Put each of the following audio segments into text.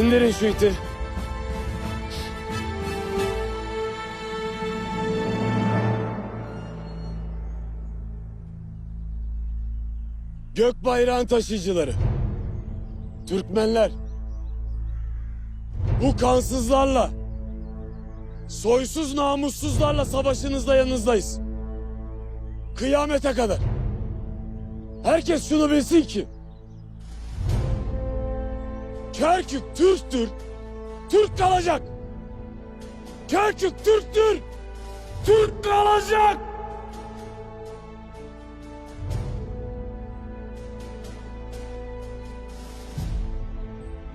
İndirin şu iti. Gök bayrağın taşıyıcıları. Türkmenler. Bu kansızlarla, soysuz namussuzlarla savaşınızda yanınızdayız. Kıyamete kadar. Herkes şunu bilsin ki. Kerkük Türktür. Türk kalacak. Kerkük Türktür. Türk kalacak.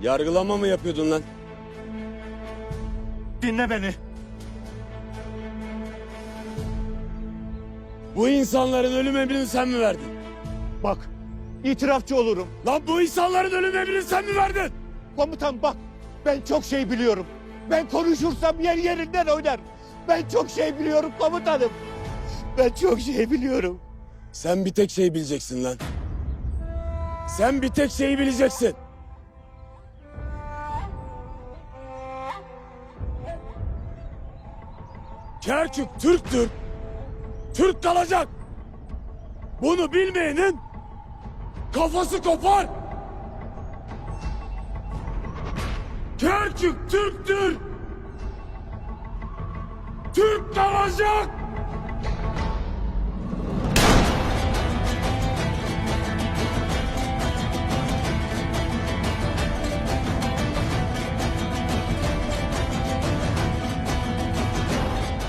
Yargılama mı yapıyordun lan? Dinle beni. Bu insanların ölüm emrini sen mi verdin? Bak, itirafçı olurum. Lan bu insanların ölüm emrini sen mi verdin? Komutan bak, ben çok şey biliyorum. Ben konuşursam yer yerinden oynar. Ben çok şey biliyorum komutanım. Ben çok şey biliyorum. Sen bir tek şey bileceksin lan. Sen bir tek şeyi bileceksin. Kerkük Türktür. Türk kalacak. Bunu bilmeyenin kafası kopar. Kerkük Türktür. Türk kalacak.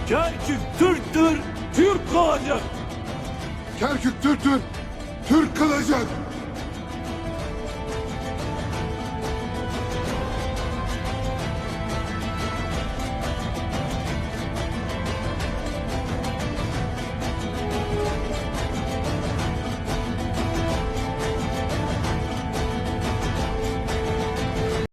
Kerkük Türktür. Türk kalacak. Kerkük Türktür, Türk kalacak.